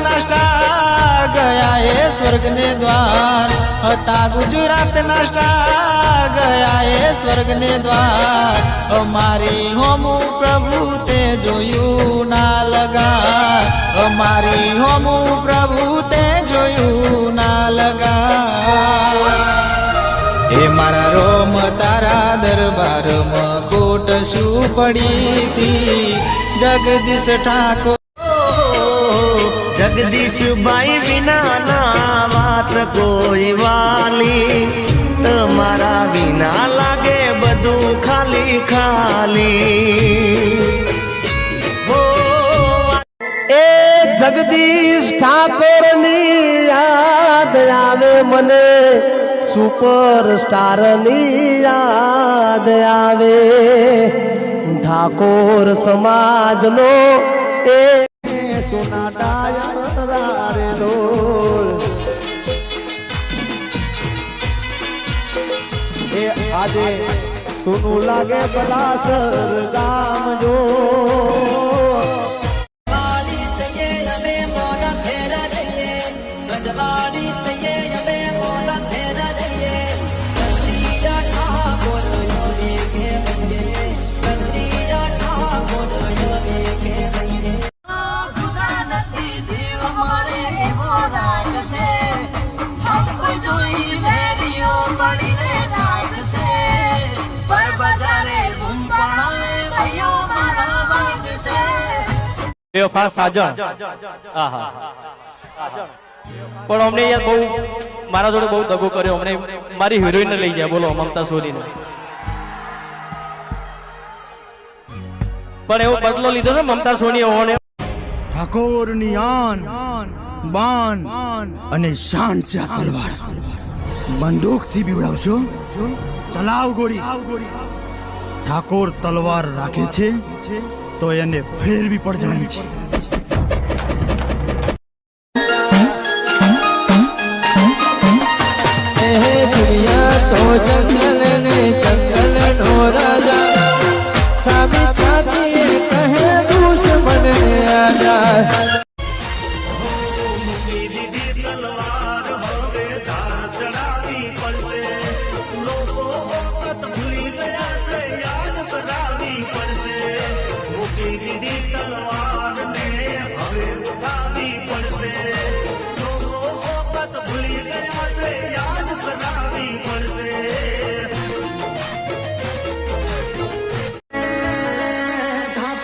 ગુજરાતના સ્ટાર ગયા એ સ્વર્ગને દ્વાર હતા ગુજરાતના સ્ટાર ગયા એ સ્વર્ગને દ્વાર અમારી હોમું પ્રભુ તે જોયું ના લગા અમારી હોમું પ્રભુ તે જોયું ના લગા હે મારા રોમ તારા દરબારમાં કોટ શું પડી તી જગદીશ ઠાકોર જગદીશભાઈ વિનાના વાત કોઈ વાલી. તમારા વિના લાગે બધું ખાલી ખાલી. એ જગદીશ ઠાકોરની યાદ આવે મને. સુપર સ્ટારની યાદ આવે. ઠાકોર સમાજ નો એ સોના ડાયા રે ડોલ એ આજે સુનું લાગે બલાસર ગામ જો વાડી થઈએ અમે મોન ફેરા થઈએ ગજવાડી થઈએ બેવફા સાજણ. પણ અમને યાર બહુ મારા જોડે બહુ દગો કર્યો. અમને મારી હિરોઈન લઈ જાય બોલો મમતા સોલીને પણ એવો બદલો લીધો ને મમતા સોની હોને ઠાકોરની આન બાન અને શાન છે આ તલવાર. બંદૂકથી બીવડાવશો? ચલાવ ગોળી. ઠાકોર તલવાર રાખે છે. તો એને ફેરવી પણ જાણી છે હે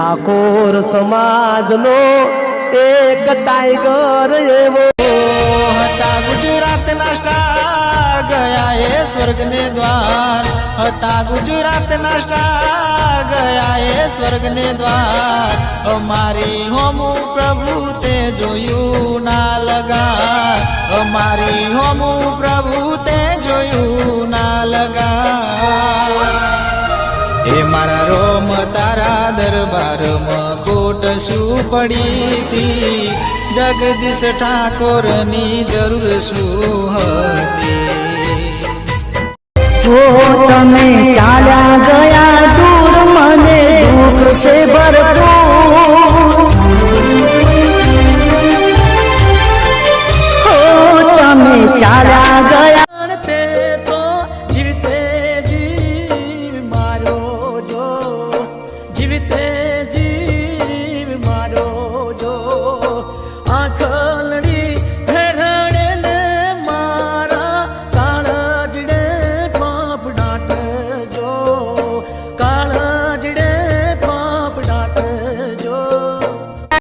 ઠાકોર સમાજ નો એક ટાઈગર એવો હતા ગુજરાતના સ્ટાર ગયા એ સ્વર્ગને દ્વાર હતા ગુજરાતના સ્ટાર ગયા એ સ્વર્ગને દ્વાર અમારી હોમું પ્રભુ તે જોયું ના લગા અમારી હોમું પ્રભુ તે જોયું શું પડી હતી જગદીશ ઠાકોરની જરૂર શું હતી? હો તમે ચાલ્યા ગયા દૂર, મને દુઃખ સે ચાલ્યા ગયા